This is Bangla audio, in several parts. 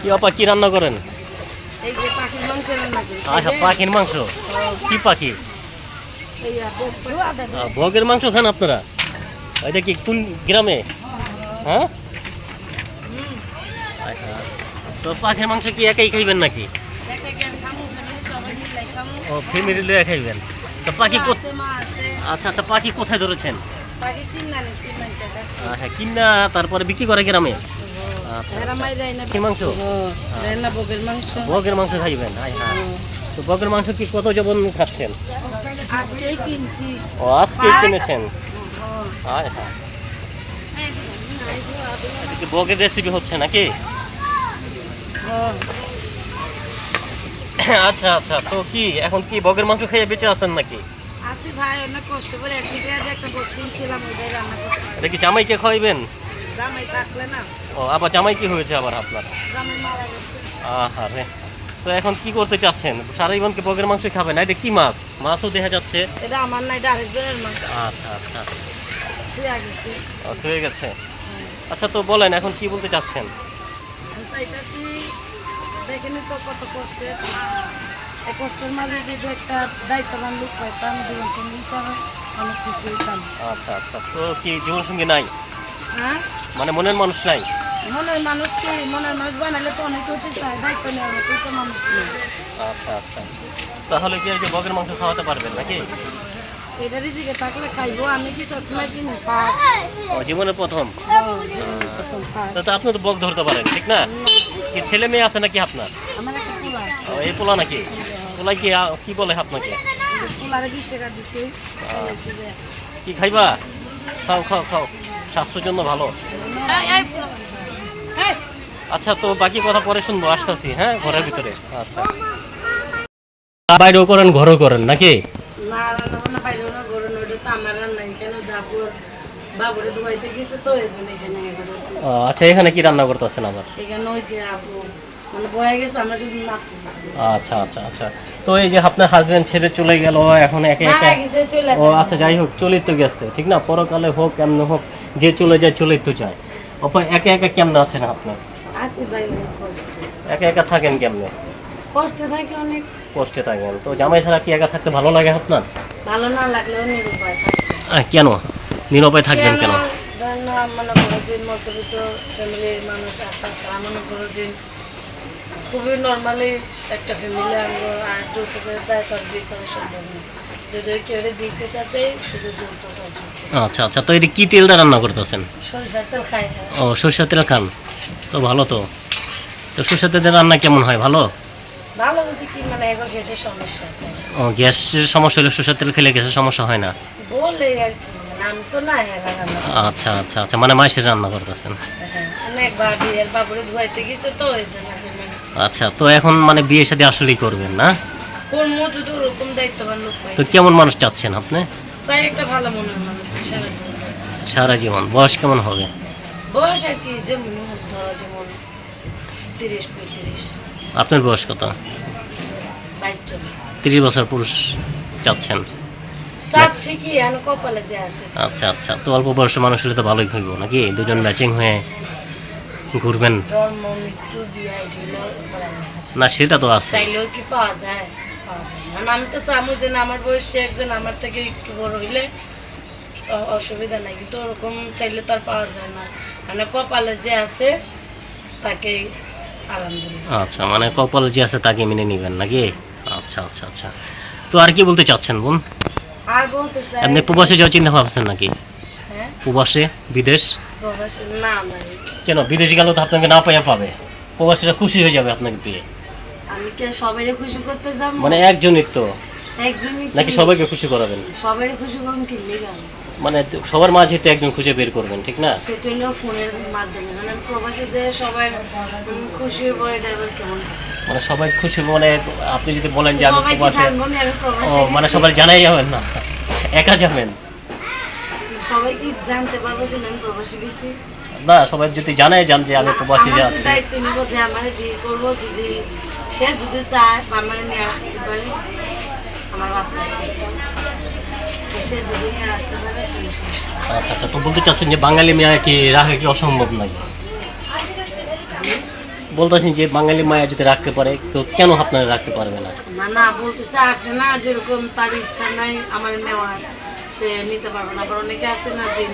কি আপা কি রান্না করেন? আচ্ছা পাখির মাংস কি পাখি? বগের মাংস খান আপনারা? এটা কি কোন গ্রামে? হ্যাঁ? আচ্ছা। তো পাখির মাংস কি একাই খাইবেন নাকি? ও ফ্যামিলি লয়ে খাইবেন। তো পাখি আচ্ছা আচ্ছা পাখি কোথায় ধরেছেন? হ্যাঁ কিনা তারপরে বিক্রি করে গ্রামে? মাংস? না বকের মাংস। বগের মাংস খাইবেন? তো বগের মাংস কি কত জবন খাচ্ছেন? ও আজকে কিনেছেন? বগের রেসিপি হচ্ছে নাকি? আচ্ছা আচ্ছা। তো কি এখন কি বগের মাংস খেয়ে বেঁচে আছেন নাকি? ভাই অনেক কষ্ট করে একটা বস কিনছিলাম ওইটাই রান্না করতে এটা কি জামাইকে খাওয়াইবেন? জামাই থাকলে না। ও আবার জামাই কি হয়েছে আবার আপনার? জামাই মারা গেছে। আহা রে। তো এখন কি করতে চাচ্ছেন? সারা জীবনকে বগের মাংস খাবেন না এটা কি মাছ? মাছও দেখা যাচ্ছে। এটা আমার না এটা আরেকজনের মাংস আচ্ছা আচ্ছা। হয়ে গেছে। আচ্ছা তো বলেন এখন কি বলতে চাচ্ছেন? এটা কি দেখেনি তো কত কষ্টের এই কষ্টের মাঝে যদি একটা দায়িত্ববান লোক পাইতাম জীবন সঙ্গী হিসাবে অনেক খুশি হইতাম আচ্ছা আচ্ছা। তো কি জীবনসঙ্গী নাই? মানে মনের মানুষ নাই? মনের মানুষ কি? মনের মানুষ বানালে তো অনেক হতে চায় দায়িত্ব নেওয়ার তো মানুষ নেই। আচ্ছা আচ্ছা। তাহলে কি আর কি বগের মাংস খাওয়াতে পারবেন নাকি? এটা রিজিকে থাকলে খাইবো আমি কি সবসময় কিনি জীবনের প্রথম? তো তো আপনি তো বগ ধরতে পারেন ঠিক না? কি ছেলে মেয়ে আছে নাকি আপনার? এই পোলা নাকি? পোলাই কি কি বলে আপনাকে? কি খাইবা? খাও খাও খাও। স্বাস্থ্যের জন্য ভালো। আচ্ছা তো বাকি কথা পরে শুনব আসতেছি হ্যাঁ ঘরের ভিতরে। আচ্ছা। বাইরেও করেন ঘরেও করেন নাকি? আচ্ছা এখানে কি রান্না করতেছেন আবার? এখানে ওই যে আপু মানে আচ্ছা আচ্ছা আচ্ছা। তো এই যে আপনার হাজবেন্ড ছেড়ে চলে গেল এখন একে একা? ও আচ্ছা যাই হোক চলেই তো গেছে ঠিক না? পরকালে হোক কেমন হোক যে চলে যায় চলেই তো যায়। অপা একা একা কেমন আছেন আপনি আসি ভাই কষ্টে। একা একা থাকেন কেমনে? কষ্টে থাকে অনেক। কষ্টে থাকেন। তো জামাই ছাড়া কি একা থাকতে ভালো লাগে আপনার? ভালো না লাগলেও নিরুপায় থাকে। কেন? নিরপায় থাকবেন কেন ধরেন না, মনে করো যে মধ্যবিত্ত ফ্যামিলির মানুষ তাছাড়া মনে করো যে খুবই নর্মালি একটা ফ্যামিলি আনব আর যৌতুকের দায় তার বিয়ে করা সম্ভব না। যদি কেউ বিয়ে করতে চাই শুধু যৌতুক। আচ্ছা আচ্ছা। তো এটা কি তেল দিয়ে রান্না করতেছেন? ও সরষের তেল খান। তো ভালো তো। তো সরষের তেলের রান্না কেমন হয়? ভালো? মানে ও গ্যাসের সমস্যা হলে সরষের তেল খেলে গ্যাসের সমস্যা হয় না? মানে হ্যাঁ আচ্ছা আচ্ছা আচ্ছা। মানে মাসের রান্না করতেছেন? জন্য আমি মানে। আচ্ছা তো এখন মানে বিয়ে সাথে আসলেই করবেন না? তো কেমন মানুষ চাচ্ছেন আপনি? চাই একটা ভালো মনের মানুষ। সারা জীবন। বয়স কেমন হবে? বয়স আর কি যেমন ধরো যেমন তিরিশ পঁয়ত্রিশ। আপনার বয়স কত? তিরিশ বছর পুরুষ চাচ্ছেন। আচ্ছা আচ্ছা। তো অল্প মানুষ হলে তো ভালোই হইব নাকি? দুজন ম্যাচিং হয়ে ঘুরবেন? না সেটা তো আছে। চাইলেও কি পাওয়া যায়? পাওয়া যায় না। আমি তো চামু যে আমার বয়সী একজন আমার থেকে একটু বড় হইলে অসুবিধা নাই কিন্তু ওরকম চাইলে তো আর পাওয়া যায় না। মানে কপালে যে আছে তাকে আচ্ছা মানে কপাল যে আছে তাকে মেনে নেবেন নাকি? আচ্ছা আচ্ছা আচ্ছা। তো আর কি বলতে চাচ্ছেন বোন? আর বলতে চাই আপনি প্রবাসে যাওয়ার চিন্তা ভাবছেন নাকি? হ্যাঁ? প্রবাসে? বিদেশ? প্রবাসী না কেন বিদেশ গেলে তো আপনাকে না পাইয়া পাবে। প্রবাসীরা খুশি হয়ে যাবে আপনাকে পেয়ে। আমি কে সবাই খুশি করতে যাব? মানে একজনই তো। নাকি সবাইকে খুশি করাবেন? খুশি করুন কি মানে সবার মাঝে তো একজন খুঁজে বের করবেন ঠিক না? সেটা হলো ফোনের মাধ্যমে। মানে প্রবাসী যে সবাই খুশি হইব এটা এবার কেমন? মানে সবাই খুশি মানে আপনি যদি বলেন যে আমি প্রবাসে ও মানে সবাই জানাই যাবেন না? একা যাবেন? সবাই কি জানতে পারব যে না আমি প্রবাসী গেছি। না সবাই যদি জানাই যান যে আমি প্রবাসী যাচ্ছি। দায়িত্ব নিব যে আমার বিয়ে করব যদি সে যদি চায় আমার নিয়ে পারি। আমার বাচ্চা আছে সে নিয়ে। আচ্ছা আচ্ছা তো বলতে চাচ্ছেন যে বাঙালি মেয়ে কি রাখা কি অসম্ভব নাই বলতেছেন যে বাঙালি মায়া যদি রাখতে পারে তো কেন আপনারা রাখতে পারবে না? না না বলতেছে আছে না যেরকম তার ইচ্ছা নাই আমার নেওয়ার সে নিতে পারবে না। আবার অনেকে আছে না যে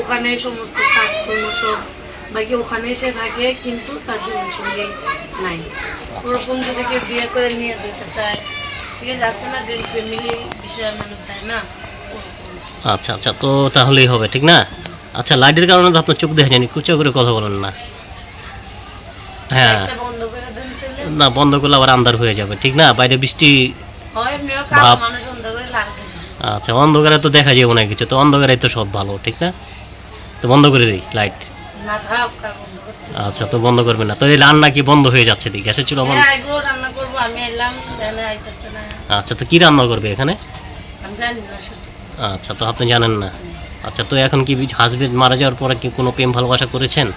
ওখানে সমস্ত কাজকর্ম সব বাকি ওখানে এসে থাকে কিন্তু তার জীবনের সঙ্গে নাই। ওরকম যদি কেউ বিয়ে করে নিয়ে যেতে চায় ঠিক আছে আছে না যে ফ্যামিলি বিষয়ে মানুষ চায় না? আচ্ছা আচ্ছা তো তাহলেই হবে ঠিক না? আচ্ছা লাইটের কারণে তো আপনার চোখ দেখা যায়নি কুচা করে কথা বলেন না। হ্যাঁ। না বন্ধ করলে আবার আন্ধার হয়ে যাবে ঠিক না? বাইরে বৃষ্টি ভাব-। আচ্ছা অন্ধকারে তো দেখা যাবে না কিছু তো অন্ধকারে তো সব ভালো ঠিক না? তো বন্ধ করে দিই লাইট। আচ্ছা তো বন্ধ করবে না। তো এই রান্না কি বন্ধ হয়ে যাচ্ছে দিকে? গ্যাসের চুলা বন্ধ। হ্যাঁ করব আমি এলাম তাহলে আইতেছে না। আচ্ছা তো কি রান্না করবে এখানে? আমি জানি না সঠিক। আচ্ছা তো আপনি জানেন না। আচ্ছা তো এখন কি হাজবেন্ড মারা যাওয়ার পরে কি কোনো প্রেম ভালোবাসা করেছেন?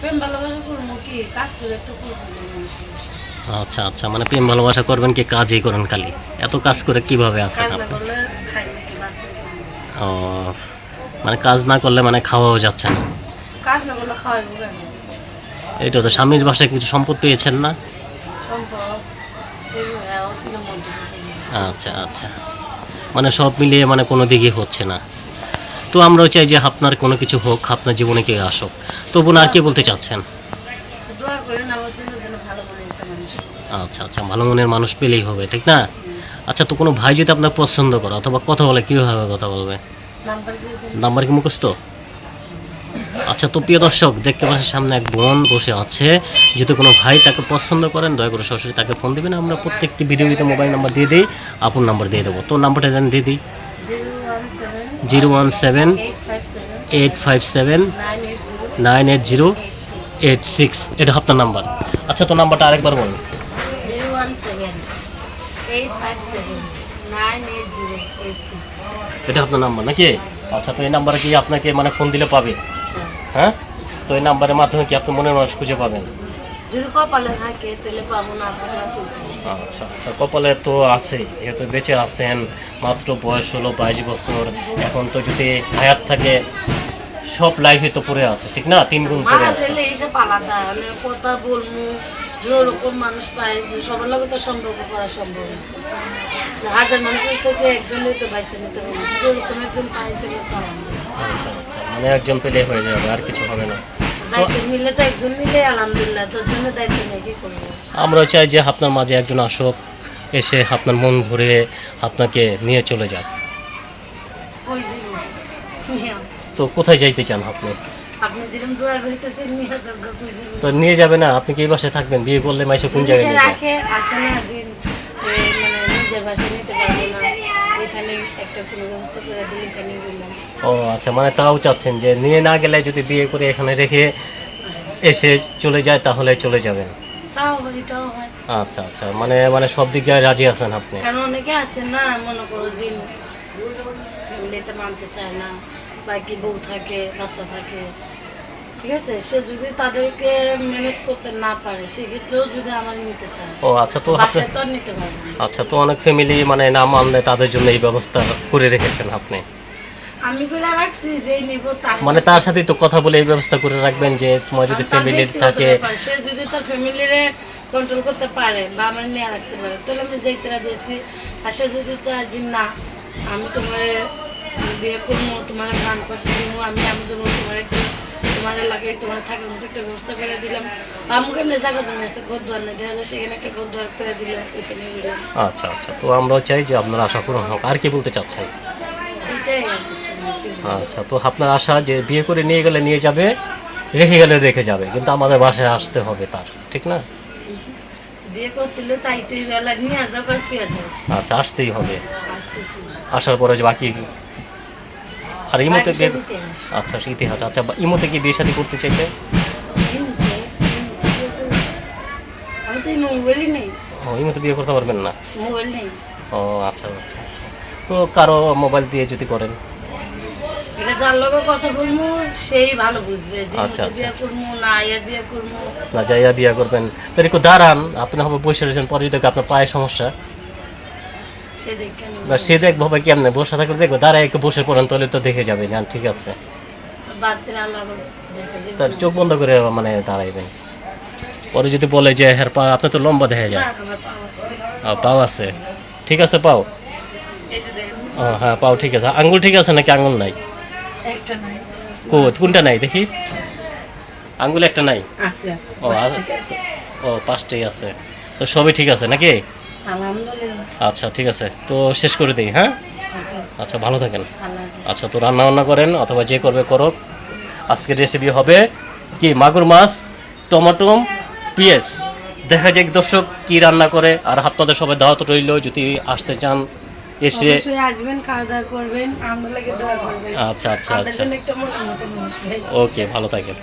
প্রেম ভালোবাসা করব কি? কাজ করে তো করব না মানুষের বাসায়। আচ্ছা আচ্ছা মানে প্রেম ভালোবাসা করবেন কি কাজই করেন খালি? এত কাজ করে কীভাবে আছেন কাজ আপনি? ও মানে কাজ না করলে মানে খাওয়াও যাচ্ছে না। কাজ না করলে খাওয়াইবো কেন তো স্বামীর বাসায় কিছু সম্পদ পেয়েছেন না? আচ্ছা আচ্ছা। মানে সব মিলিয়ে মানে কোনো দিকে হচ্ছে না। তো আমরাও চাই যে আপনার কোনো কিছু হোক আপনার জীবনে কেউ আসুক। তবু না আর কি বলতে চাচ্ছেন। আচ্ছা আচ্ছা ভালো মনের মানুষ পেলেই হবে ঠিক না? আচ্ছা তো কোনো ভাই যদি আপনার পছন্দ করে অথবা কথা বলে কীভাবে কথা বলবে? নাম্বার নাম্বার কি মুখস্থ? আচ্ছা তো প্রিয় দর্শক দেখতে পাচ্ছেন সামনে এক বোন বসে আছে। যদি কোনো ভাই তাকে পছন্দ করেন দয়া করে সরাসরি তাকে ফোন দিবেন। আমরা প্রত্যেকটি ভিডিওতে মোবাইল নাম্বার দিয়ে দিই আপন নাম্বার দিয়ে দেবো। তো নাম্বারটা দেন দিয়ে দিই। Zero one seven eight five seven nine eight zero eight six. এটা আপনার নাম্বার। আচ্ছা তো নাম্বারটা আরেকবার বলুন। এটা আপনার নাম্বার নাকি? আচ্ছা তো এই নাম্বারে কি আপনাকে মানে ফোন দিলে পাবে হ্যাঁ? তো এই নাম্বারের মাধ্যমে কি আপনি মনের মানুষ খুঁজে পাবেন? যদি কপালে থাকে তাহলে পাবো না থাকলে আর করব না। আচ্ছা আচ্ছা কপালে তো আছে যেহেতু বেঁচে আছেন মাত্র বয়স হলো বাইশ বছর এখন তো যদি হায়াত থাকে সব লাইফে তো পড়ে আছে ঠিক না? তিন গুণ পড়ে আছে। এইসব আলাদা কথা বলব যে ওরকম মানুষ পায় সবার লগে তো সম্পর্ক করা সম্ভব হাজার মানুষের থেকে একজনই তো বাইসে নিতে পারব যদি ওরকম একজন। আচ্ছা আচ্ছা মানে একজন পেলে হয়ে যাবে আর কিছু হবে না। আমরা চাই যে আপনার মাঝে একজন আসক এসে আপনার মন ভরে আপনাকে নিয়ে চলে যাক। তো কোথায় যাইতে চান আপনি? তো নিয়ে যাবে না আপনি কি এই বাসায় থাকবেন? বিয়ে করলে মাইসে কোন জায়গায়? রাখে মানে নিজের বাসায় নিতে পারব না। এখানে একটা কোনো ব্যবস্থা করে দিলে এখানে দিলাম ও আচ্ছা মানে তাও চাচ্ছেন যে নিয়ে না গেলে যদি বিয়ে করে এখানে রেখে এসে চলে যায় তাহলে চলে যাবেন? তাও এটাও হয়। আচ্ছা আচ্ছা মানে মানে সব দিকে রাজি আছেন আপনি? কারণ অনেকে আছে না মনে করো যে ফ্যামিলিতে মানতে চায় না বাকি বউ থাকে বাচ্চা থাকে ঠিক আছে? সে যদি তাদেরকে ম্যানেজ করতে না পারে সেক্ষেত্রেও যদি আমার নিতে চায়। ও আচ্ছা তো আপনি বাসায় তো আর নিতে পারবে না। আচ্ছা তো অনেক ফ্যামিলি মানে না মানলে তাদের জন্য এই ব্যবস্থা করে রেখেছেন আপনি? আমি করে রাখছি যে নিব তার মানে তার সাথে তো কথা বলে এই ব্যবস্থা করে রাখবেন যে তোমার যদি তার ফ্যামিলি ব্যক্তিগত থাকে ব্যাপার। সে যদি তার ফ্যামিলিরে কন্ট্রোল করতে পারে বা আমার নিয়ে রাখতে পারে তাহলে আমি যাইতে রাজি আর সে যদি চায় যে না আমি তোমার বিয়ে করব তোমার গান দিব আমি আমি যেমন তোমার একটু তোমার এলাকায় তোমার থাকার মতো একটা ব্যবস্থা করে দিলাম। জায়গা জমি আছে দেখা যায় সেখানে একটা করে ওইখানে আচ্ছা আচ্ছা তো আমরাও চাই যে আপনার আশা পূরণ হোক আর কি বলতে চাচ্ছেন? না। আচ্ছা তো আপনার আশা যে বিয়ে করে নিয়ে গেলে নিয়ে যাবে রেখে গেলে রেখে যাবে কিন্তু আমাদের বাসায় আসতে হবে তার ঠিক না? আচ্ছা আসতেই হবে। আসার পরে যে বাকি আর ইমোতে বিয়ে আচ্ছা ইতিহাস। আচ্ছা ইমোতে কি বিয়ে শাদী করতে চাইলে আমি তো মোবাইলই নেই। ও ইমোতে বিয়ে করতে পারবেন না? ও আচ্ছা আচ্ছা আচ্ছা। তো কারও মোবাইল দিয়ে যদি করেন? যার লগে কথা বলব সেই ভালো বুঝবে যে আচ্ছা, আচ্ছা। বিয়ে করব না ইয়া বিয়ে করব। না যাইয়া বিয়ে করবেন। তো একটু দাঁড়ান আপনি হবে বসে রয়েছেন পরে যদি আপনার পায়ে সমস্যা না সে দেখব ভাই কেমনে? বসে থাকলে দেখব দাঁড়ায় একটু বসে পড়েন তাহলে তো দেখে যাবে জান ঠিক আছে। তার চোখ বন্ধ করে মানে দাঁড়াইবেন পরে যদি বলে যে হ্যাঁ পা আপনার তো লম্বা দেখা যায়। পাও আছে। ঠিক আছে পাও। হ্যাঁ পাও ঠিক আছে। আঙ্গুল ঠিক আছে নাকি আঙ্গুল নাই? কো কোনটা নাই? দেখি। আঙ্গুল একটা নাই? ও, ও পাঁচটাই আছে। তো সবই ঠিক আছে নাকি? আচ্ছা ঠিক আছে। তো শেষ করে দিই হ্যাঁ? আচ্ছা। ভালো থাকেন। আচ্ছা তো রান্না বান্না করেন অথবা যে করবে করুক। আজকের রেসিপি হবে কি? মাগুর মাছ টমাটো পিএস দেখা যাক দর্শক কি রান্না করে। আর আপনাদের সবাই দাওয়াত রইল যদি আসতে চান এসে আসবেন খাওয়া দাওয়া করবেন আচ্ছা আচ্ছা আচ্ছা। ওকে ভালো থাকেন।